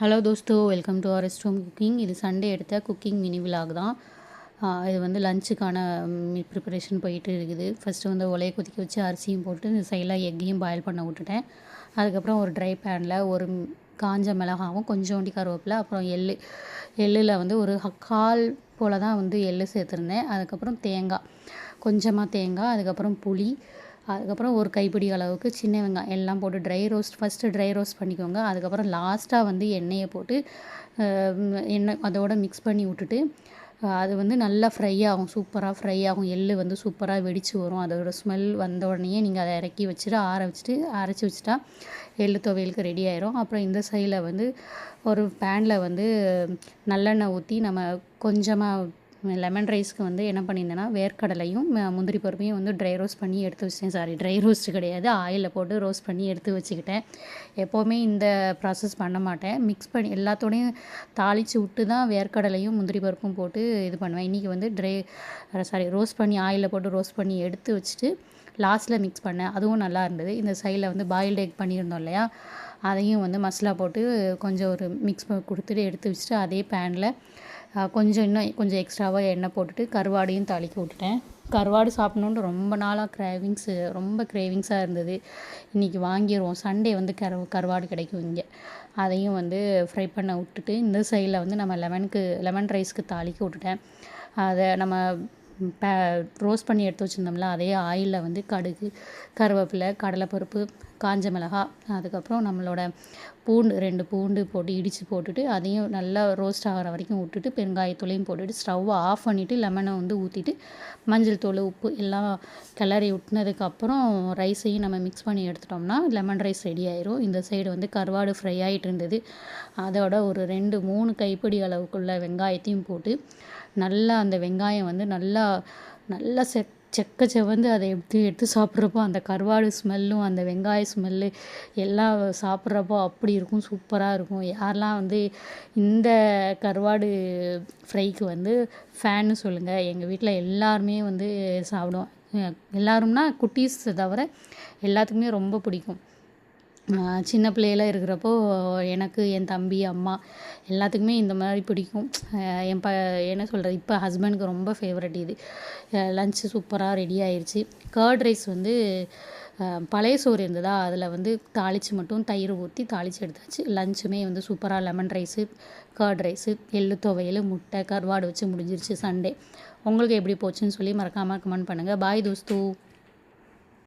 Hello தோஸ்தோ welcome to our room cooking. இது Sunday எடுத்த cooking mini vlog தான். இது வந்து லஞ்சுக்கான ப்ரிப்பரேஷன் போயிட்டு இருக்குது. ஃபஸ்ட்டு வந்து உலையை கொதிக்க வச்சு அரிசியும் போட்டு இந்த சைடில் எக்கையும் பாயில் பண்ண விட்டுட்டேன். அதுக்கப்புறம் ஒரு ட்ரை பேனில் ஒரு காஞ்ச மிளகாவும் கொஞ்சோண்டி கருவேப்பில் அப்புறம் எள்ளு. எள்ளில் வந்து ஒரு கால் போல் தான் வந்து எள்ளு சேர்த்துருந்தேன். அதுக்கப்புறம் தேங்காய் கொஞ்சமாக தேங்காய் அதுக்கப்புறம் புளி அதுக்கப்புறம் ஒரு கைப்பிடி அளவுக்கு சின்ன வெங்காயம் எல்லாம் போட்டு dry roast first dry roast பண்ணிக்கோங்க. அதுக்கப்புறம் லாஸ்ட்டாக வந்து எண்ணெயை போட்டு எண்ணெய் அதோட மிக்ஸ் பண்ணி விட்டுட்டு அது வந்து நல்லா ஃப்ரை ஆகும். சூப்பராக ஃப்ரை ஆகும். எள்ளு வந்து சூப்பராக வெடிச்சு வரும். அதோட ஸ்மெல் வந்த உடனேயே நீங்கள் அதை இறக்கி வச்சுட்டு ஆற வச்சுட்டு அரைச்சி வச்சுட்டா எள்ளு துவையலுக்கு ரெடி ஆயிரும். அப்புறம் இந்த சைடில் வந்து ஒரு பேனில் வந்து நல்லெண்ணெய் ஊற்றி நம்ம கொஞ்சமாக லெமன் ரைஸ்க்கு வந்து என்ன பண்ணியிருந்தேன்னா வேர்க்கடலையும் முந்திரி பருப்பையும் வந்து ட்ரை ரோஸ்ட் பண்ணி எடுத்து வச்சிட்டேன். சாரி ட்ரை ரோஸ்ட் கிடையாது. ஆயிலில் போட்டு ரோஸ்ட் பண்ணி எடுத்து வச்சுக்கிட்டேன். எப்போவுமே இந்த ப்ராசஸ் பண்ண மாட்டேன். மிக்ஸ் பண்ணி எல்லாத்தோடையும் தாளித்து விட்டு தான் வேர்க்கடலையும் முந்திரி பருப்பும் போட்டு இது பண்ணுவேன். இன்றைக்கி வந்து ட்ரை சாரி ரோஸ்ட் பண்ணி ஆயிலில் போட்டு ரோஸ்ட் பண்ணி எடுத்து வச்சுட்டு லாஸ்ட்டில் மிக்ஸ் பண்ணேன். அதுவும் நல்லா இருந்தது. இந்த சைடில் வந்து பாயில்டு எக் பண்ணியிருந்தோம் இல்லையா? அதையும் வந்து மசாலா போட்டு கொஞ்சம் ஒரு மிக்ஸ் கொடுத்துட்டு எடுத்து வச்சுட்டு அதே பேனில் கொஞ்சம் இன்னும் கொஞ்சம் எக்ஸ்ட்ராவாக எண்ணெய் போட்டுட்டு கருவாடையும் தாளிக்க விட்டுட்டேன். கருவாடு சாப்பிட்ணுன்னு ரொம்ப நாளாக கிரேவிங்ஸு ரொம்ப கிரேவிங்ஸாக இருந்தது. இன்றைக்கி வாங்கிடுவோம் சண்டே வந்து கரு கருவாடு கிடைக்கும் இங்கே. அதையும் வந்து ஃப்ரை பண்ண விட்டுட்டு இந்த சைடில் வந்து நம்ம லெமனுக்கு லெமன் ரைஸ்க்கு தாளிக்க விட்டுட்டேன். அதை நம்ம பே ரோஸ்ட் பண்ணி எடுத்து வச்சுருந்தோம்ல அதே ஆயிலில் வந்து கடுகு கருவேப்பிலை கடலைப்பருப்பு காஞ்ச மிளகாய் அதுக்கப்புறம் நம்மளோட பூண்டு ரெண்டு பூண்டு போட்டு இடித்து போட்டுட்டு அதையும் நல்லா ரோஸ்ட் ஆகிற வரைக்கும் விட்டுட்டு பெருங்காயத்தூளையும் போட்டுட்டு ஸ்டவ்வை ஆஃப் பண்ணிவிட்டு லெமனை வந்து ஊற்றிட்டு மஞ்சள் தூள் உப்பு எல்லாம் கிளறி விட்டுனதுக்கப்புறம் ரைஸையும் நம்ம மிக்ஸ் பண்ணி எடுத்துட்டோம்னா லெமன் ரைஸ் ரெடி ஆயிரும். இந்த சைடு வந்து கருவாடு ஃப்ரை ஆகிட்டு இருந்தது. அதோட ஒரு ரெண்டு மூணு கைப்பிடி அளவுக்குள்ள வெங்காயத்தையும் போட்டு நல்லா அந்த வெங்காயம் வந்து நல்லா நல்லா செட் செக்க செவந்து அதை எடுத்து எடுத்து சாப்பிட்றப்போ அந்த கருவாடு ஸ்மெல்லும் அந்த வெங்காய ஸ்மெல்லு எல்லாம் சாப்பிட்றப்போ அப்படி இருக்கும் சூப்பராக இருக்கும். யாரெல்லாம் வந்து இந்த கருவாடு ஃப்ரைக்கு வந்து ஃபேன்னு சொல்லுங்கள் எங்கள் வீட்டில் எல்லாருமே வந்து சாப்பிடுவோம். எல்லாரும்னா குட்டீஸ் தவிர எல்லாத்துக்குமே ரொம்ப பிடிக்கும். சின்ன பிள்ளையில இருக்கிறப்போ எனக்கு என் தம்பி அம்மா எல்லாத்துக்குமே இந்த மாதிரி பிடிக்கும். என் ப என்ன சொல்கிறது இப்போ ஹஸ்பண்டுக்கு ரொம்ப ஃபேவரட் இது. லஞ்சு சூப்பராக ரெடி ஆயிடுச்சு கர்ட் ரைஸ் வந்து பழைய சோறு இருந்ததா அதில் வந்து தாளித்து மட்டும் தயிர் ஊற்றி தாளித்து எடுத்தாச்சு. லஞ்சுமே வந்து சூப்பராக லெமன் ரைஸு கர்ட் ரைஸு எள்ளு துவையல் முட்டை கருவாடு வச்சு முடிஞ்சிருச்சு சண்டே உங்களுக்கு எப்படி போச்சுன்னு சொல்லி மறக்காமல் கமெண்ட் பண்ணுங்கள் பாய் தோஸ்து.